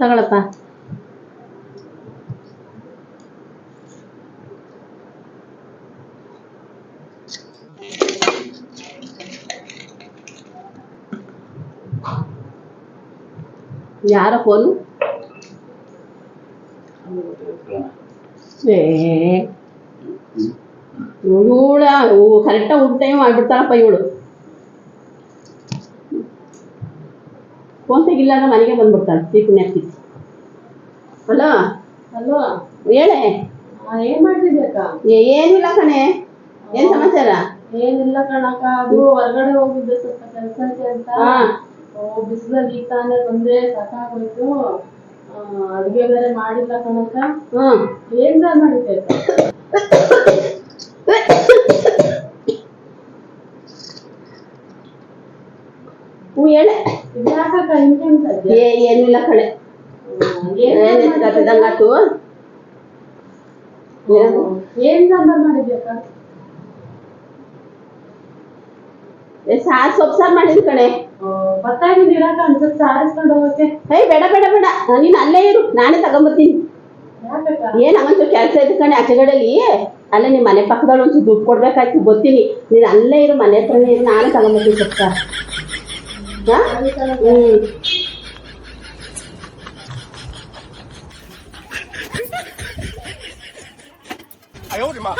ತಗೊಳಪ್ಪ ಯಾರ ಫೋನು ಏ ಇವಳ ಕರೆಕ್ಟಾಗಿ ಊಟ ಟೈಮ್ ಮಾಡ್ಬಿಡ್ತಾಳಪ್ಪ ಇವಳು ಫೋನ್ ತೆಗಿಲ್ಲ ಅಂದ್ರೆ ಮನೆಗೆ ಬಂದ್ಬಿಡ್ತಾಳೆ ಟಿಫಿನ್ ಹಾಕಿ ಹಲೋ ಹಲೋ ಹೇಳೆ. ಏನ್ ಮಾಡ್ತಿದ್ಯಕ್ಕ ಏ- ಏನಿಲ್ಲ ಕಣೆ. ಏನ್ ಸಮಾಚಾರ? ಏನಿಲ್ಲ ಕಣಕ್ಕ ಅದು ಹೊರಗಡೆ ಹೋಗಿದ್ದೆ ಸ್ವಲ್ಪ ಕೆಲ್ಸಕ್ಕೆ ಅಂತ. ಬಿಸಿಲಲ್ಲಿ ಈಗ ತಾನೇ ಬಂದೆ ಸಾಕಾಗೋಯ್ತು ಅಡ್ಗೆ ಬೇರೆ ಮಾಡಿಲ್ಲ ಕಣಕ್ಕ. ಹ್ಮ್. ಏನ್ ಮಾಡಿದ್ದೆ ಅಕ್ಕ? ಹ್ಞೂ ಹೇಳೆ? ಏ ಏನಿಲ್ಲ ಕಣೆ. ಹ್ಮ್, ಏನ್ ಸಾರ್ ಏನ್ ಸಾರ್ ಏನ್ ಸಾಂಬಾರ್ ಸೊಪ್ಪು ಮಾಡಿದ್ ಕಣೆ ಗೊತ್ತಾಗಿದ್ದು ಇರಕ್ಕ ಅನ್ಸುತ್ತೆ ಸಾರಿಸ್ಕೊಂಡು ಹೋಗಕ್ಕೆ. ಏಯ್ ಬೇಡ ಬೇಡ ಬೇಡ. ನೀನ್ ಅಲ್ಲೇ ಇರು. ನಾನೇ ತಗೊಂಬರ್ತೀನಿ. ಏನ್ ಹಂಗಂತ ಕೆಲಸ ಇದ್ ಕಣೆ ಆಚೆಗಡೆಲಿ ಅಲ್ಲೇ ನಿಮ್ ಮನೆ ಪಕ್ಕದಲ್ಲಿ ಒಂಚೂರು ದುಡ್ಡು ಕೊಡ್ಬೇಕಾಯ್ತು ಗೊತ್ತೀನಿ. ನೀನ್ ಅಲ್ಲೇ ಇರು ಮನೆ ಹತ್ರನೇ ಇರು ನಾನೇ ತಗೊಂಬರ್ತೀನಿ ಸೊಪ್ಪು ಸಾರು. 呀，哎呦，我的妈。